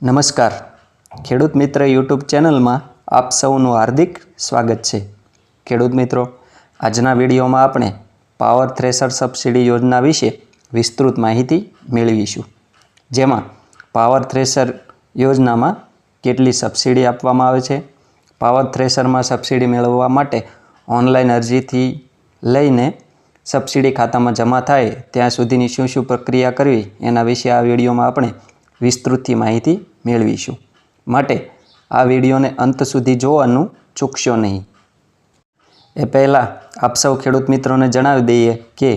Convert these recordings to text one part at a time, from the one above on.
નમસ્કાર. ખેડૂત મિત્ર યુટ્યુબ ચેનલમાં આપ સૌનું હાર્દિક સ્વાગત છે. ખેડૂત મિત્રો, આજના વિડીયોમાં આપણે પાવર થ્રેશર સબસિડી યોજના વિશે વિસ્તૃત માહિતી મેળવીશું. જેમાં પાવર થ્રેશર યોજનામાં કેટલી સબસિડી આપવામાં આવે છે, પાવર થ્રેશરમાં સબસિડી મેળવવા માટે ઓનલાઈન અરજીથી લઈને સબસિડી ખાતામાં જમા થાય ત્યાં સુધીની શું શું પ્રક્રિયા કરવી એના વિશે આ વિડીયોમાં આપણે વિસ્તૃતથી માહિતી મેળવીશું. માટે આ વિડીયોને અંત સુધી જોવાનું ચૂકશો નહીં. એ પહેલાં આપ સૌ ખેડૂત મિત્રોને જણાવી દઈએ કે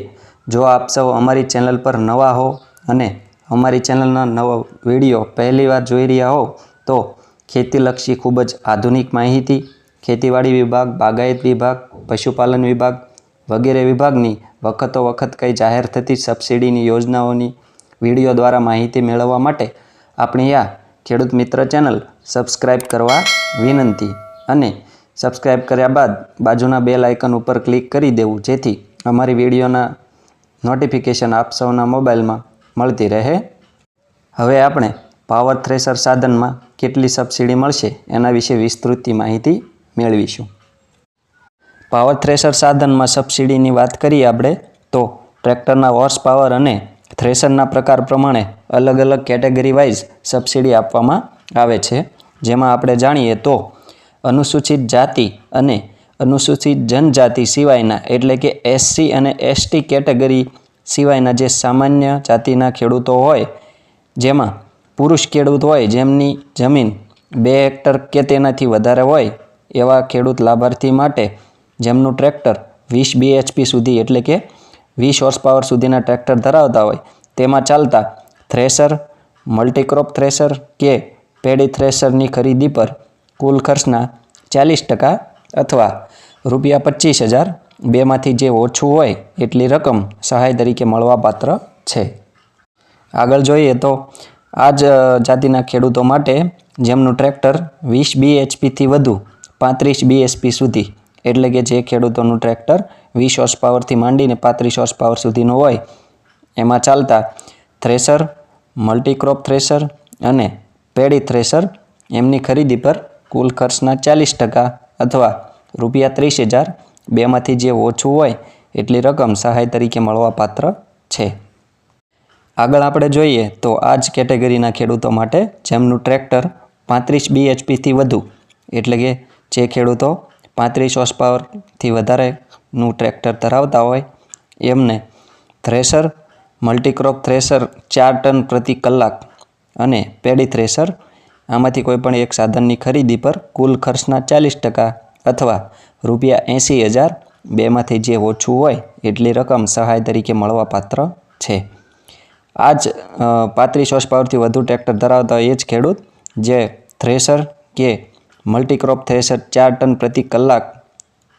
જો આપ સૌ અમારી ચેનલ પર નવા હો અને અમારી ચેનલના નવા વીડિયો પહેલીવાર જોઈ રહ્યા હો, તો ખેતીલક્ષી ખૂબ જ આધુનિક માહિતી, ખેતીવાડી વિભાગ, બાગાયત વિભાગ, પશુપાલન વિભાગ વગેરે વિભાગની વખતો વખત કંઈ જાહેર થતી સબસિડીની યોજનાઓની વીડિયો દ્વારા માહિતી મેળવવા માટે આપણી આ ખેડૂત મિત્ર ચેનલ સબસ્ક્રાઈબ કરવા વિનંતી અને સબસ્ક્રાઈબ કર્યા બાદ બાજુના બેલ આઇકન ઉપર ક્લિક કરી દેવું, જેથી અમારી વિડીયોના નોટિફિકેશન આપ સૌના મોબાઈલમાં મળતી રહે. હવે આપણે પાવર થ્રેશર સાધનમાં કેટલી સબસિડી મળશે એના વિશે વિસ્તૃતથી માહિતી મેળવીશું. પાવર થ્રેશર સાધનમાં સબસિડીની વાત કરીએ આપણે, તો ટ્રેક્ટરના હોર્સ પાવર અને થ્રેશરના પ્રકાર પ્રમાણે અલગ અલગ કેટેગરી વાઇઝ સબસિડી આપવામાં આવે છે. જેમાં આપણે જાણીએ તો અનુસૂચિત જાતિ અને અનુસૂચિત જનજાતિ સિવાયના, એટલે કે એસસી અને એસટી કેટેગરી સિવાયના જે સામાન્ય જાતિના ખેડૂતો હોય, જેમાં પુરુષ ખેડૂત હોય, જેમની જમીન બે હેક્ટર કે તેનાથી વધારે હોય, એવા ખેડૂત લાભાર્થી માટે જેમનું ટ્રેક્ટર વીસ બીએચપી સુધી, એટલે કે વીસ હોર્સ પાવર સુધીના ટ્રેક્ટર ધરાવતા હોય, તેમાં ચાલતા થ્રેસર, મલ્ટીક્રોપ થ્રેસર કે પેડી થ્રેશરની ખરીદી પર કુલ ખર્ચના ચાલીસ ટકા અથવા રૂપિયા પચીસ હજાર બેમાંથી જે ઓછું હોય એટલી રકમ સહાય તરીકે મળવાપાત્ર છે. આગળ જોઈએ તો આ જ જાતિના ખેડૂતો માટે જેમનું ટ્રેક્ટર વીસ બીએચપીથી વધુ પાંત્રીસ બીએચપી સુધી, એટલે કે જે ખેડૂતોનું ટ્રેક્ટર વીસ હોર્સ પાવરથી માંડીને પાંત્રીસ હોર્સ પાવર સુધીનું હોય, એમાં ચાલતા થ્રેસર મલ્ટીક્રોપ થ્રેસર અને પેડી થ્રેસર એમની ખરીદી પર કુલ ખર્ચના ચાલીસ ટકા અથવા રૂપિયા ત્રીસ હજાર બેમાંથી જે ઓછું હોય એટલી રકમ સહાય તરીકે મળવાપાત્ર છે. આગળ આપણે જોઈએ તો આ જ કેટેગરીના ખેડૂતો માટે જેમનું ટ્રેક્ટર પાંત્રીસ બીએચપીથી વધુ, એટલે કે જે ખેડૂતો પાંત્રીસ હોર્સ પાવરથી વધારેનું ટ્રેક્ટર ધરાવતા હોય, એમને થ્રેશર મલ્ટીક્રોપ થ્રેશર ચાર ટન પ્રતિ કલાક અને પેડી થ્રેશર આમાંથી કોઈપણ એક સાધનની ખરીદી પર કુલ ખર્ચના ચાલીસ ટકા અથવા રૂપિયા એંસી હજાર બેમાંથી જે ઓછું હોય એટલી રકમ સહાય તરીકે મળવાપાત્ર છે. આ જ પાંત્રીસ હોર્સ પાવરથી વધુ ટ્રેક્ટર ધરાવતા એ જ ખેડૂત, જે થ્રેશર કે મલ્ટીક્રોપ થ્રેશર ચાર ટન પ્રતિ કલાક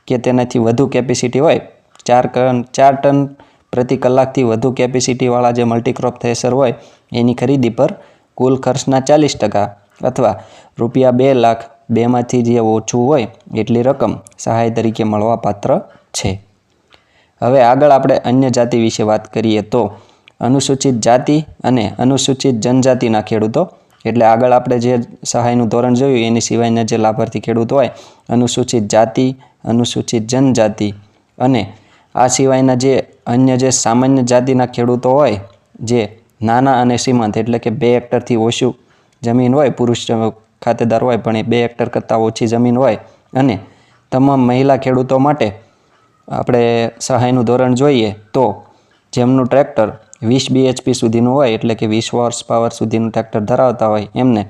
કે તેનાથી વધુ કેપેસિટી હોય, ચાર ટન ચાર ટન પ્રતિ કલાકથી વધુ કેપેસિટીવાળા જે મલ્ટીક્રોપ થ્રેશર હોય, એની ખરીદી પર કુલ ખર્ચના ચાલીસ ટકા અથવા રૂપિયા બે લાખ બેમાંથી જે ઓછું હોય, એટલી રકમ સહાય તરીકે મળવાપાત્ર છે. હવે આગળ આપણે અન્ય જાતિ વિશે વાત કરીએ તો અનુસૂચિત જાતિ અને અનુસૂચિત જનજાતિના ખેડૂતો. એટલે આગળ આપણે જે સહાયનું ધોરણ જોયું, એની સિવાયના જે લાભાર્થી ખેડૂતો હોય, અનુસૂચિત જાતિ અનુસૂચિત જનજાતિ અને આ સિવાયના જે અન્ય જે સામાન્ય જાતિના ખેડૂતો હોય, જે નાના અને સીમાંત એટલે કે બે હેક્ટરથી ઓછું જમીન હોય, પુરુષ ખાતેદાર હોય, પણ એ બે હેક્ટર કરતાં ઓછી જમીન હોય અને તમામ મહિલા ખેડૂતો માટે આપણે સહાયનું ધોરણ જોઈએ તો જેમનું ટ્રેક્ટર વીસ બીએચપી સુધીનું હોય, એટલે કે વીસ વર્ષ પાવર સુધીનું ટ્રેક્ટર ધરાવતા હોય, એમને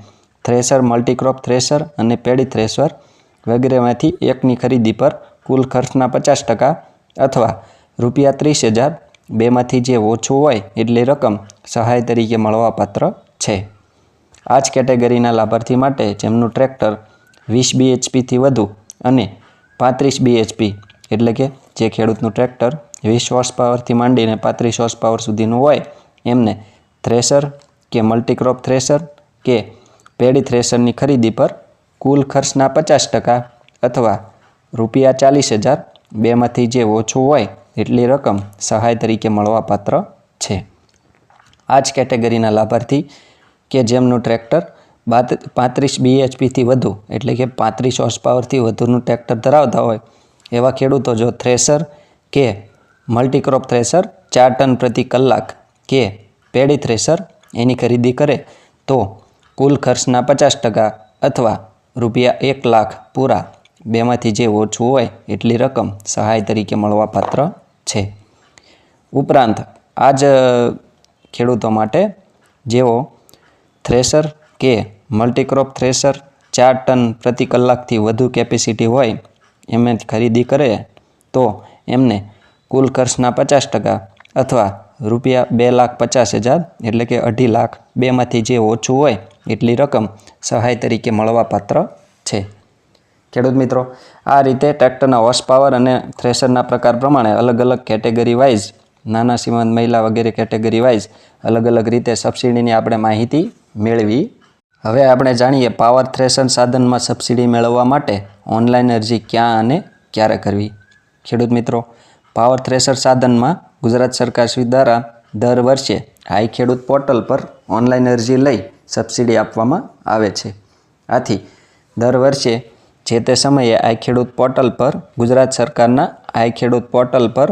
થ્રેસર મલ્ટીક્રોપ થ્રેસર અને પેડી થ્રેશર વગેરેમાંથી એકની ખરીદી પર કુલ ખર્ચના પચાસ ટકા અથવા રૂપિયા ત્રીસ હજાર બેમાંથી જે ઓછું હોય એટલી રકમ સહાય તરીકે મળવાપાત્ર છે. આ જ કેટેગરીના લાભાર્થી માટે જેમનું ટ્રેક્ટર વીસ બીએચપીથી વધુ અને પાંત્રીસ બીએચપી એટલે કે જે ખેડૂતનું ટ્રેક્ટર વીસ હોર્સ પાવરથી માંડીને પાંત્રીસ હોર્સ પાવર સુધીનું હોય, એમને થ્રેસર કે મલ્ટીક્રોપ થ્રેશર કે પેડી થ્રેશરની ખરીદી પર કુલ ખર્ચના પચાસ ટકા અથવા રૂપિયા ચાલીસ હજાર બેમાંથી જે ઓછું હોય એટલી રકમ સહાય તરીકે મળવાપાત્ર છે. આ જ કેટેગરીના લાભાર્થી કે જેમનું ટ્રેક્ટર બાત, પાંત્રીસ બીએચપીથી વધુ, એટલે કે પાંત્રીસ હોર્સ પાવરથી વધુનું ટ્રેક્ટર ધરાવતા હોય, એવા ખેડૂતો જો થ્રેસર કે મલ્ટીક્રોપ થ્રેસર, ચાર ટન પ્રતિ કલાક કે પેડી થ્રેસર એની ખરીદી કરે, તો કુલ ખર્ચના પચાસ ટકા અથવા રૂપિયા એક લાખ પૂરા. બેમાંથી જે ઓછું હોય એટલી રકમ સહાય તરીકે મળવાપાત્ર છે. ઉપરાંત આ જ ખેડૂતો માટે જેઓ થ્રેસર કે મલ્ટીક્રોપ થ્રેસર ચાર ટન પ્રતિ કલાકથી વધુ કેપેસિટી હોય એમ ખરીદી કરે, તો એમને કુલ ખર્ચના પચાસ ટકા અથવા રૂપિયા બે લાખ પચાસ હજાર એટલે કે અઢી લાખ બેમાંથી જે ઓછું હોય એટલી રકમ સહાય તરીકે મળવાપાત્ર છે. ખેડૂત મિત્રો, આ રીતે ટ્રેક્ટરના હોર્સ પાવર અને થ્રેશરના પ્રકાર પ્રમાણે અલગ અલગ કેટેગરી વાઇઝ, નાના સીમાંત મહિલા વગેરે કેટેગરી વાઇઝ અલગ અલગ રીતે સબસિડીની આપણે માહિતી મેળવી. હવે આપણે જાણીએ પાવર થ્રેશર સાધનમાં સબસિડી મેળવવા માટે ઓનલાઈન અરજી ક્યાં અને ક્યારે કરવી. ખેડૂત મિત્રો, પાવર થ્રેશર સાધનમાં ગુજરાત સરકાર શ્રી દ્વારા દર વર્ષે હાઈ ખેડૂત પોર્ટલ પર ઓનલાઈન અરજી લઈ સબસિડી આપવામાં આવે છે. આથી દર વર્ષે જે તે સમયે આઈ ખેડૂત પોર્ટલ પર ગુજરાત સરકારના આઈ ખેડૂત પોર્ટલ પર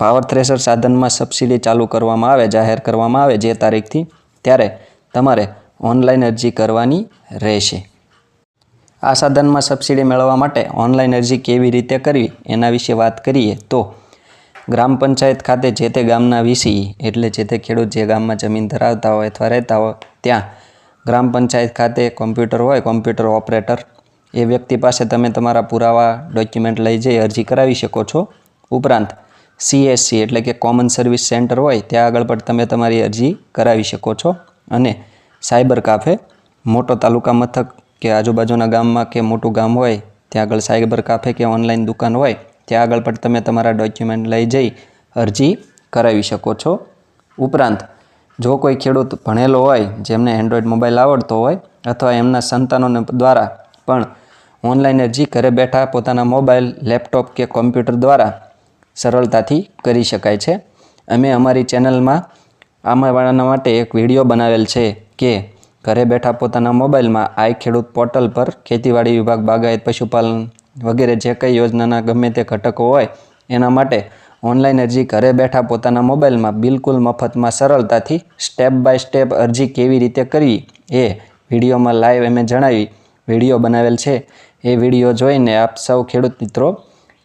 પાવર થ્રેશર સાધનમાં સબસિડી ચાલુ કરવામાં આવે, જાહેર કરવામાં આવે જે તારીખથી ત્યારે તમારે ઓનલાઈન અરજી કરવાની રહેશે. આ સાધનમાં સબસિડી મેળવવા માટે ઓનલાઈન અરજી કેવી રીતે કરવી એના વિશે વાત કરીએ તો ગ્રામ પંચાયત ખાતે જે તે ગામના વીસી, એટલે જે તે ખેડૂત જે ગામમાં જમીન ધરાવતા હોય અથવા રહેતા હોય, ત્યાં ગ્રામ પંચાયત ખાતે કોમ્પ્યુટર હોય, કોમ્પ્યુટર ઓપરેટર, એ વ્યક્તિ પાસે તમે તમારા પુરાવા, ડોક્યુમેન્ટ લઈ જઈ, અરજી કરાવી શકો છો. ઉપરાંત સીએસસી એટલે કે કોમન સર્વિસ સેન્ટર હોય, ત્યાં આગળ પણ તમે તમારી અરજી કરાવી શકો છો. અને સાયબર કાફે, મોટો તાલુકા મથક કે આજુબાજુના ગામમાં કે મોટું ગામ હોય, ત્યાં આગળ સાયબર કાફે કે ઓનલાઈન દુકાન હોય, ત્યાં આગળ પણ તમે તમારા ડોક્યુમેન્ટ લઈ જઈ, અરજી કરાવી શકો છો. ઉપરાંત જો કોઈ ખેડૂત ભણેલો હોય, જેમને એન્ડ્રોઈડ મોબાઈલ આવડતો હોય, અથવા એમના સંતાનોને દ્વારા પણ ઓનલાઈન અરજી ઘરે બેઠા પોતાના મોબાઈલ લેપટોપ કે કોમ્પ્યુટર દ્વારા સરળતાથી કરી શકાય છે. અમે અમારી ચેનલમાં આમાવાળાના માટે એક વીડિયો બનાવેલ છે કે ઘરે બેઠા પોતાના મોબાઈલમાં આઈ ખેડૂત પોર્ટલ પર ખેતીવાડી વિભાગ, બાગાયત, પશુપાલન વગેરે જે કંઈ યોજનાના ગમે તે ઘટકો હોય, એના માટે ઓનલાઈન અરજી ઘરે બેઠા પોતાના મોબાઈલમાં બિલકુલ મફતમાં સરળતાથી સ્ટેપ બાય સ્ટેપ અરજી કેવી રીતે કરવી એ વિડીયોમાં લાઈવ અમે જણાવી વીડિયો બનાવેલ છે. એ વીડિયો જોઈને આપ સૌ ખેડૂત મિત્રો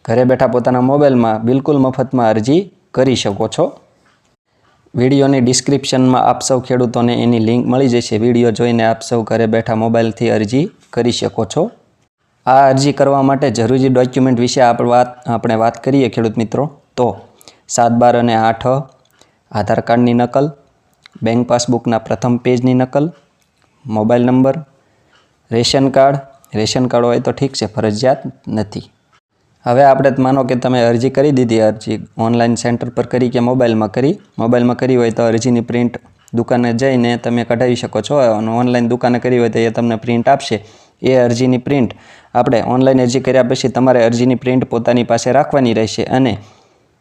ઘરે બેઠા પોતાના મોબાઈલમાં બિલકુલ મફતમાં અરજી કરી શકો છો. વિડીયોની ડિસ્ક્રિપ્શનમાં આપ સૌ ખેડૂતોને એની લિંક મળી જશે. વીડિયો જોઈને આપ સૌ ઘરે બેઠા મોબાઈલથી અરજી કરી શકો છો. આ અરજી કરવા માટે જરૂરી ડોક્યુમેન્ટ વિશે આપણે વાત આપણે વાત કરીએ ખેડૂત મિત્રો. તો સાત બાર અને આઠ, આધાર કાર્ડની નકલ, બેંક પાસબુકના પ્રથમ પેજની નકલ, mobile number, ration card ration card હોય તો ઠીક છે, ફરજિયાત નથી. હવે આપણે માનો કે તમે અરજી કરી દીધી, અરજી ઓનલાઈન સેન્ટર પર કરી કે મોબાઈલમાં કરી? મોબાઈલમાં કરી હોય તો અરજીની પ્રિન્ટ દુકાને જઈને તમે કઢાવી શકો છો, અને ઓનલાઈન દુકાને કરી હોય તો એ તમને પ્રિન્ટ આપશે. એ અરજીની પ્રિન્ટ આપણે ઓનલાઈન અરજી કર્યા પછી તમારે અરજીની પ્રિન્ટ પોતાની પાસે રાખવાની રહેશે અને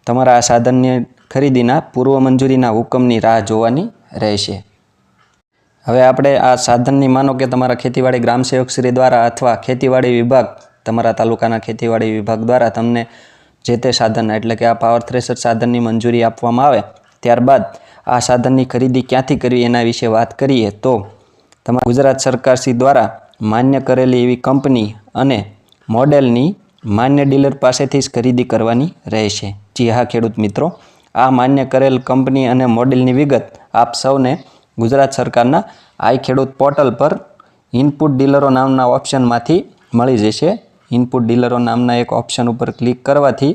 તમારા આ સાધનની ખરીદીના પૂર્વ મંજૂરીના હુકમની રાહ જોવાની રહેશે. હવે આપણે આ સાધનની માનો કે તમારા ખેતીવાડી ગ્રામ સેવક શ્રી દ્વારા અથવા ખેતીવાડી વિભાગ, તમારા તાલુકાના ખેતીવાડી વિભાગ દ્વારા તમને જે તે સાધન, એટલે કે આ પાવર થ્રેસર સાધનની મંજૂરી આપવામાં આવે, ત્યારબાદ આ સાધનની ખરીદી ક્યાંથી કરવી એના વિશે વાત કરીએ તો તમારા ગુજરાત સરકારશ્રી દ્વારા માન્ય કરેલી એવી કંપની અને મોડેલની માન્ય ડીલર પાસેથી જ ખરીદી કરવાની રહેશે. જી હા, ખેડૂત મિત્રો. આ માન્ય કરેલ કંપની અને મોડેલની વિગત આપ સૌને ગુજરાત સરકારના આઈ ખેડૂત પોર્ટલ પર ઇનપુટ ડીલરો નામના ઓપ્શનમાંથી મળી જશે. ઇનપુટ ડીલરો નામના એક ઓપ્શન ઉપર ક્લિક કરવાથી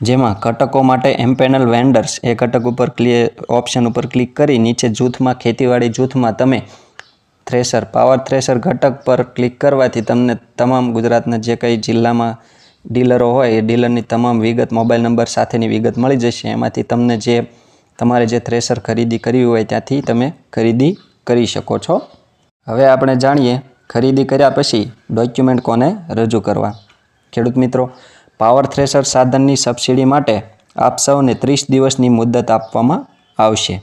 જેમાં ઘટકો માટે એમ્પેનલ વેન્ડર્સ એ ઘટક ઉપર ક્લિયર ઓપ્શન ઉપર ક્લિક કરી નીચે જૂથમાં ખેતીવાડી જૂથમાં તમે થ્રેસર, પાવર થ્રેસર ઘટક પર ક્લિક કરવાથી તમને તમામ ગુજરાતના જે કંઈ જિલ્લામાં ડીલરો હોય, એ ડીલરની તમામ વિગત, મોબાઈલ નંબર સાથેની વિગત મળી જશે. એમાંથી તમને જે તમારે જે થ્રેશર ખરીદી કરવી હોય, ત્યાંથી તમે ખરીદી કરી શકો છો. હવે આપણે જાણીએ, ખરીદી કર્યા પછી ડોક્યુમેન્ટ કોને રજૂ કરવા? ખેડૂત મિત્રો, પાવર થ્રેશર સાધનની સબસિડી માટે આપ સૌને ત્રીસ દિવસની મુદત આપવામાં આવશે.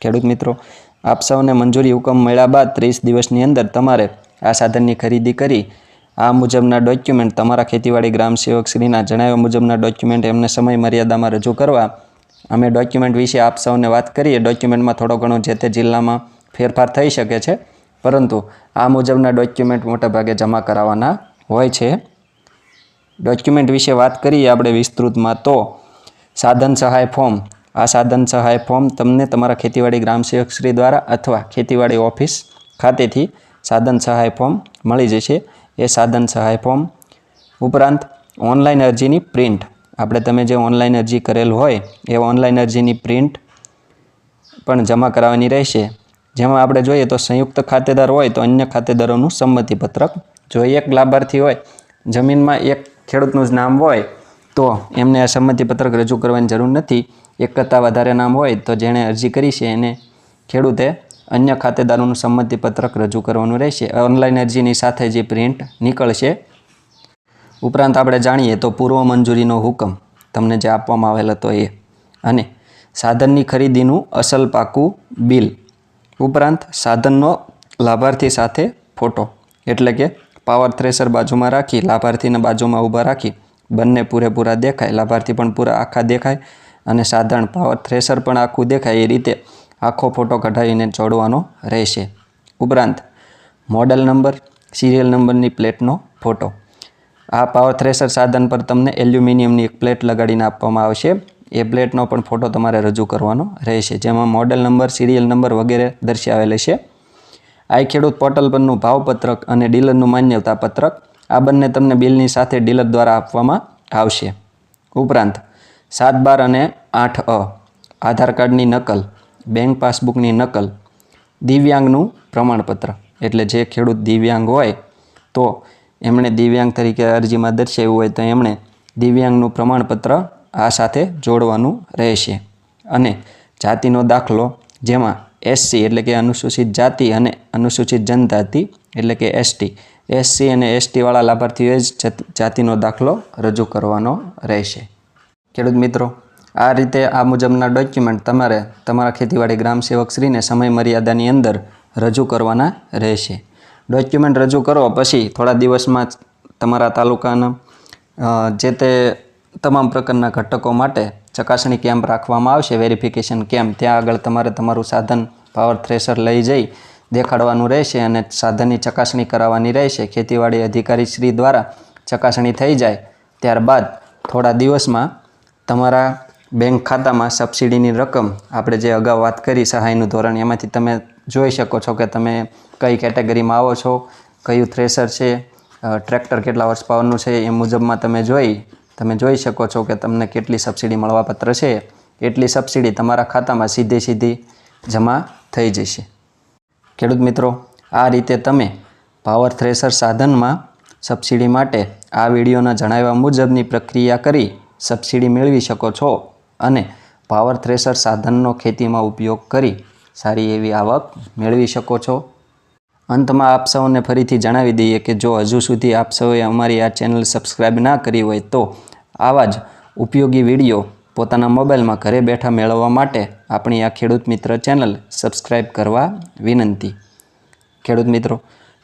ખેડૂત મિત્રો, આપ સૌને મંજૂરી હુકમ મળ્યા બાદ ત્રીસ દિવસની અંદર તમારે આ સાધનની ખરીદી કરી આ મુજબના ડોક્યુમેન્ટ તમારા ખેતીવાડી ગ્રામ સેવક શ્રીના જણાવ્યા મુજબના ડોક્યુમેન્ટ એમને સમય મર્યાદામાં રજૂ કરવા. અમે ડોક્યુમેન્ટ વિશે આપ સૌને વાત કરીએ. ડોક્યુમેન્ટમાં થોડો ઘણો જે તે જિલ્લામાં ફેરફાર થઈ શકે છે. પરંતુ આ મુજબના ડોક્યુમેન્ટ મોટાભાગે જમા કરાવવાના હોય છે. ડોક્યુમેન્ટ વિશે વાત કરીએ આપણે વિસ્તૃતમાં તો સાધન સહાય ફોર્મ. આ સાધન સહાય ફોર્મ તમને તમારા ખેતીવાડી ગ્રામ સેવક શ્રી દ્વારા અથવા ખેતીવાડી ઓફિસ ખાતેથી સાધન સહાય ફોર્મ મળી જશે. એ સાધન સહાય ફોર્મ ઉપરાંત ઓનલાઈન અરજીની પ્રિન્ટ આપણે તમે જે ઓનલાઈન અરજી કરેલ હોય, એ ઓનલાઈન અરજીની પ્રિન્ટ પણ જમા કરાવવાની રહેશે. જેમાં આપણે જોઈએ તો સંયુક્ત ખાતેદાર હોય તો અન્ય ખાતેદારોનું સંમતિપત્રક. જો એક લાભાર્થી હોય, જમીનમાં એક ખેડૂતનું જ નામ હોય, તો એમને આ સંમતિપત્રક રજૂ કરવાની જરૂર નથી. એક કરતાં વધારે નામ હોય તો જેણે અરજી કરી છે એને ખેડૂતે અન્ય ખાતેદારોનું સંમતિપત્રક રજૂ કરવાનું રહેશે. ઓનલાઈન અરજીની સાથે જે પ્રિન્ટ નીકળશે, ઉપરાંત આપણે જાણીએ તો પૂર્વ મંજૂરીનો હુકમ તમને જે આપવામાં આવેલ હતો એ. અને સાધનની ખરીદીનું અસલ પાકું બિલ, ઉપરાંત સાધનનો લાભાર્થી સાથે ફોટો, એટલે કે પાવર થ્રેસર બાજુમાં રાખી, લાભાર્થીને બાજુમાં ઊભા રાખી, બંને પૂરેપૂરા દેખાય, લાભાર્થી પણ પૂરા આખા દેખાય અને સાધન પાવર થ્રેસર પણ આખું દેખાય એ રીતે આખો ફોટો કઢાવીને જોડવાનો રહેશે. ઉપરાંત મોડલ નંબર સિરિયલ નંબરની પ્લેટનો ફોટો. આ પાવર થ્રેસર સાધન પર તમને એલ્યુમિનિયમની એક પ્લેટ લગાડીને આપવામાં આવશે. એ પ્લેટનો પણ ફોટો તમારે રજૂ કરવાનો રહેશે. જેમાં મોડલ નંબર સિરિયલ નંબર વગેરે દર્શાવેલ છે. આ ખેડૂત પોર્ટલ પરનું ભાવપત્રક અને ડીલરનું માન્યતા પત્રક આ બંને તમને બિલની સાથે ડીલર દ્વારા આપવામાં આવશે. ઉપરાંત, સાત બાર અને આઠ અ, આધાર કાર્ડની નકલ બેંક પાસબુકની નકલ દિવ્યાંગનું પ્રમાણપત્ર. એટલે જે ખેડૂત દિવ્યાંગ હોય, તો એમણે દિવ્યાંગ તરીકે અરજીમાં દર્શાવ્યું હોય, તો એમણે દિવ્યાંગનું પ્રમાણપત્ર આ સાથે જોડવાનું રહેશે. અને જાતિનો દાખલો, જેમાં એસસી એટલે કે અનુસૂચિત જાતિ અને અનુસૂચિત જનજાતિ એટલે કે એસટી એસસી અને એસટીવાળા લાભાર્થીઓએ જ જત- જાતિનો દાખલો રજૂ કરવાનો રહેશે. ખેડૂત મિત્રો આ રીતે આ મુજબના ડોક્યુમેન્ટ તમારે તમારા ખેતીવાડી ગ્રામ સેવક શ્રીને સમય મર્યાદાની અંદર રજૂ કરવાના રહેશે. ડોક્યુમેન્ટ રજૂ કરો પછી થોડા દિવસમાં તમારા તાલુકાના જે તે તમામ પ્રકારના ઘટકો માટે ચકાસણી કેમ્પ રાખવામાં આવશે વેરિફિકેશન કેમ્પ. ત્યાં આગળ તમારે તમારું સાધન પાવર થ્રેશર લઈ જઈ દેખાડવાનું રહેશે અને સાધનની ચકાસણી કરાવવાની રહેશે. ખેતીવાડી અધિકારી શ્રી દ્વારા ચકાસણી થઈ જાય ત્યારબાદ થોડા દિવસમાં તમારા બેંક ખાતામાં સબસિડીની રકમ આપણે જે અગાઉ વાત કરી સહાયનું ધોરણ, એમાંથી તમે જોઈ શકો છો કે તમે કઈ કેટેગરીમાં આવો છો, કયું થ્રેસર છે ટ્રેક્ટર કેટલા વર્ષ પાવરનું છે, એ મુજબમાં તમે જોઈ તમે જોઈ શકો છો કે તમને કેટલી સબસિડી મળવાપાત્ર છે, એટલી સબસિડી તમારા ખાતામાં સીધી સીધી જમા થઈ જશે. ખેડૂત મિત્રો, આ રીતે તમે પાવર થ્રેસર સાધનમાં સબસિડી માટે આ વિડીયોના જણાવ્યા મુજબની પ્રક્રિયા કરી સબસિડી મેળવી શકો છો. અને પાવર થ્રેશર સાધનનો ખેતીમાં ઉપયોગ કરી સારી એવી આવક મેળવી શકો છો. અંતમાં આપ સૌને ફરીથી જણાવી દઈએ કે જો હજુ સુધી આપ સૌએ અમારી આ ચેનલ સબસ્ક્રાઈબ ના કરી હોય તો આવા જ ઉપયોગી વીડિયો પોતાના મોબાઈલમાં ઘરે બેઠા મેળવવા માટે આપણી આ ખેડૂત મિત્ર ચેનલ સબસ્ક્રાઈબ કરવા વિનંતી. ખેડૂત મિત્રો,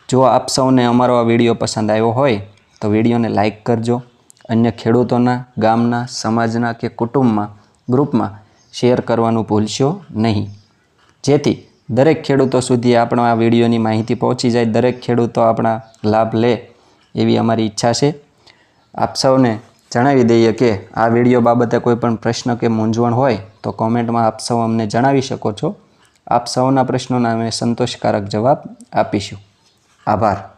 જો આપ સૌને અમારો આ વીડિયો પસંદ આવ્યો હોય તો વિડીયોને લાઇક કરજો. અન્ય ખેડૂતોના, ગામના, સમાજના કે કુટુંબમાં ગ્રુપમાં શેર કરવાનું ભૂલશો નહીં. જેથી દરેક ખેડૂતો સુધી આપણો આ વિડીયોની માહિતી પહોંચી જાય, દરેક ખેડૂતો આપણા લાભ લે એવી અમારી ઈચ્છા છે. આપ સૌને જણાવી દઈએ કે આ વીડિયો બાબતે કોઈ પણ પ્રશ્ન કે મૂંઝવણ હોય તો કોમેન્ટમાં આપ સૌ અમને જણાવી શકો છો. આપ સૌના પ્રશ્નોના અમે સંતોષકારક જવાબ આપીશું. આભાર.